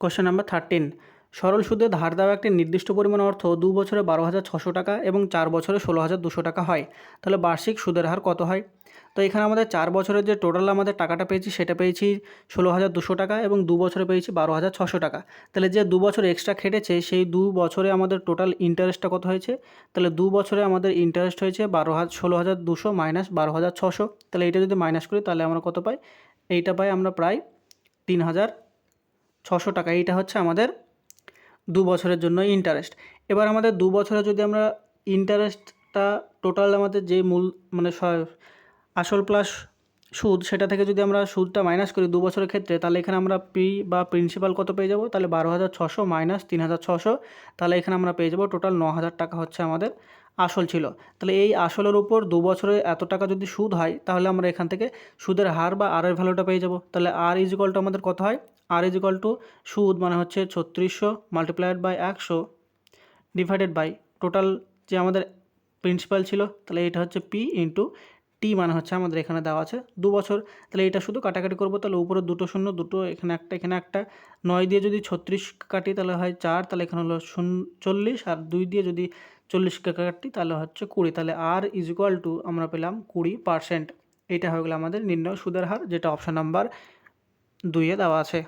Question number thirteen সরল সুদে ধার দেওয়া একটি নির্দিষ্ট পরিমাণ অর্থ দু বছরে বারো হাজার ছশো টাকা এবং চার বছরে ষোলো হাজার দুশো টাকা হয়। তাহলে বার্ষিক সুদের হার কত হয়? তো এখানে আমাদের চার বছরের যে টোটাল আমাদের টাকাটা পেয়েছি, সেটা পেয়েছি ষোলো হাজার দুশো টাকা এবং দু বছরে পেয়েছি বারো হাজার ছশো টাকা। তাহলে যে দু বছর এক্সট্রা খেটেছে, সেই দু বছরে আমাদের টোটাল ইন্টারেস্টটা কত হয়েছে? তাহলে দু বছরে আমাদের ইন্টারেস্ট হয়েছে বারো হাজার ষোলো হাজার দুশো মাইনাস বারো হাজার ছশো। তাহলে এটা যদি মাইনাস করি, তাহলে আমরা কত পাই? এইটা পাই আমরা প্রায় তিন হাজার ছশো টাকা, এইটা হচ্ছে আমাদের দু বছরের জন্য ইন্টারেস্ট এবার আমাদের দু বছরে যদি আমরা ইন্টারেস্টটা টোটাল আমাদের যে মূল মানে আসল প্লাস সুদ, সেটা থেকে যদি আমরা সুদটা মাইনাস করি দু বছরের ক্ষেত্রে, তাহলে এখানে আমরা পি বা প্রিন্সিপাল কত পেয়ে যাব? তাহলে বারো হাজার ছশো মাইনাস তিন হাজার ছশো, তাহলে এখানে আমরা পেয়ে যাব টোটাল ন হাজার টাকা হচ্ছে আমাদের আসল ছিল। তাহলে এই আসলের উপর দু বছরে এত টাকা যদি সুদ হয়, তাহলে আমরা এখান থেকে সুদের হার বা আরের ভ্যালুটা পেয়ে যাব। তাহলে আর ইজ আমাদের কত হয়? আর ইজ ইকুয়াল টু সুদ মানে হচ্ছে ছত্রিশশো মাল্টিপ্লাইড বাই একশো ডিভাইডেড বাই টোটাল যে আমাদের প্রিন্সিপাল ছিল, তাহলে এটা হচ্ছে পি ইন্টু টি মানে হচ্ছে আমাদের এখানে দেওয়া আছে দু বছর। তাহলে এটা শুধু কাটাকাটি করব, তাহলে উপরে দুটো শূন্য, দুটো, এখানে একটা এখানে একটা। নয় দিয়ে যদি ছত্রিশ কাটি, তাহলে হয় চার, তাহলে এখানে হলো শূন্য, চল্লিশ। আর দুই দিয়ে যদি চল্লিশ কাটি, তাহলে হচ্ছে কুড়ি। তাহলে আর ইজ ইকুয়াল টু আমরা পেলাম কুড়ি পার্সেন্ট এটা হয়ে গেলো আমাদের নির্ণয় সুদের হার, যেটা অপশান নাম্বার দুইয়ে দেওয়া আছে।